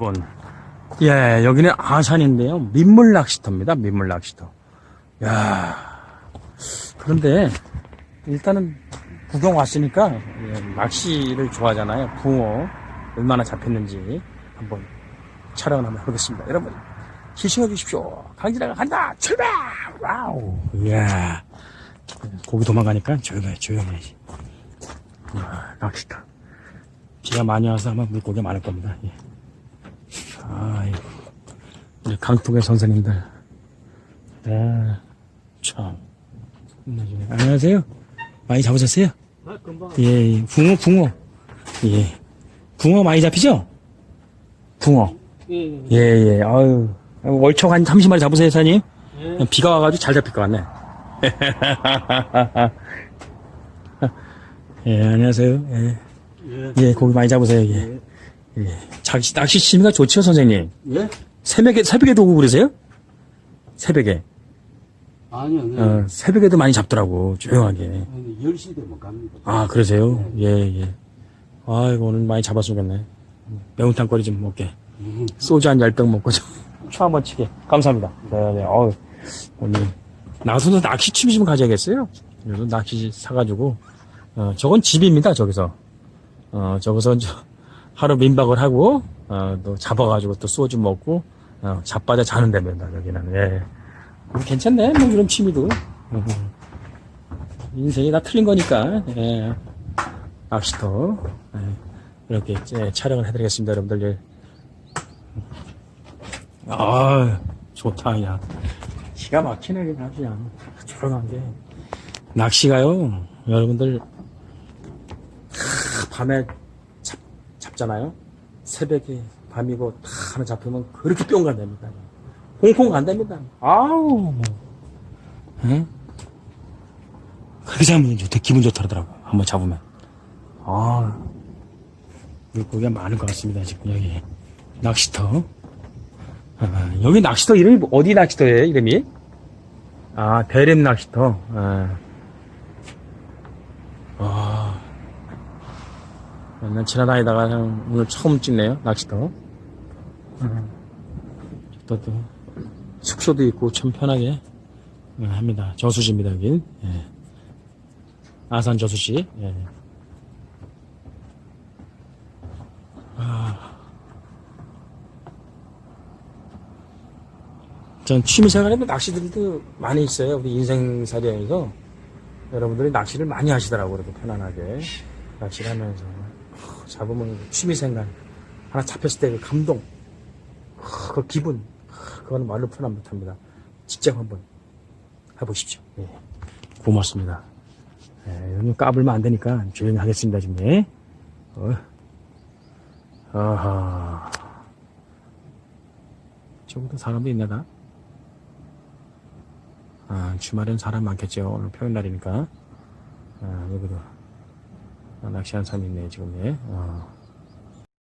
여러분, 예, 여기는 아산인데요. 민물 낚시터입니다. 민물 낚시터. 야 그런데 일단은 구경 왔으니까 예, 낚시를 좋아하잖아요. 붕어 얼마나 잡혔는지 한번 촬영을 한번 해보겠습니다. 여러분, 시청해 주십시오. 강진아가 간다. 출발! 와우. 이야. 고기 도망가니까 조용해, 조용해. 이야, 낚시터. 비가 많이 와서 아마 물고기 많을 겁니다. 예. 아이고. 우리 강풍의 선생님들. 네. 참. 끝나주네. 안녕하세요. 많이 잡으셨어요? 아, 금방. 예, 예. 붕어, 붕어. 예. 붕어 많이 잡히죠? 붕어. 예, 예. 예, 예. 아유. 월척 한 30마리 잡으세요, 사장님. 예. 비가 와가지고 잘 잡힐 것 같네. 예, 안녕하세요. 예. 예. 예, 고기 많이 잡으세요, 예. 예. 낚시, 낚시 취미가 좋죠, 선생님? 예? 새벽에, 새벽에도 오고 그러세요? 새벽에. 아니요, 네. 어, 새벽에도 많이 잡더라고, 조용하게. 아니, 10시 되면 갑니다. 아, 그러세요? 예, 예. 아이고, 오늘 많이 잡았으겠네. 매운탕 거리 좀 먹게. 음. 소주 한 10병 먹고 좀. 추 한번 치게. 감사합니다. 네, 네. 어우, 오늘. 나서도 낚시 취미 좀 가져야겠어요. 요즘 낚시 사가지고. 어, 저건 집입니다, 저기서. 어, 저기서 저 하루 민박을 하고, 어, 또 잡아가지고 또 소주 먹고, 어, 자빠져 자는 데입니다, 여기는. 예. 음, 괜찮네, 뭐 이런 취미도. 음. 인생이 다 틀린 거니까, 예. 낚시터. 예. 이렇게 예, 촬영을 해드리겠습니다, 여러분들. 예. 아, 좋다, 야. 기가 막히네, 그냥, 그냥. 조용한 게. 낚시가요, 여러분들, 하, 밤에 잡, 잡잖아요? 새벽에, 밤이고, 다 하나 잡히면 그렇게 뿅 간답니다. 홍콩 간답니다. 아우, 응? 그렇게 잡으면 좋대, 기분 좋더라고. 한번 잡으면. 아, 물고기가 많은 것 같습니다, 지금 여기. 낚시터. 아, 여기 낚시터 이름이 뭐- 어디 낚시터예요 이름이? 아 대림 낚시터. 아. 아. 맨날 지나다니다가 오늘 처음 찍네요 낚시터. 아. 또, 또 숙소도 있고 참 편하게 아, 합니다. 저수지입니다 여긴. 예. 아산 저수지. 예. 전 취미생활에 뭐 낚시들도 많이 있어요. 우리 인생살이에서 여러분들이 낚시를 많이 하시더라고요. 편안하게 낚시를 하면서 후, 잡으면 취미생활 하나 잡혔을 때 그 감동, 후, 그 기분, 후, 그거는 말로 표현 못합니다. 직접 한번 해보십시오. 예. 고맙습니다. 예, 까불면 안 되니까 조용히 하겠습니다. 지금. 예. 어. 아하. 저기도 사람도 있나 다? 아, 주말엔 사람 많겠죠. 오늘 평일날이니까. 아, 여기도 아, 낚시하는 사람이 있네, 지금. 예. 어.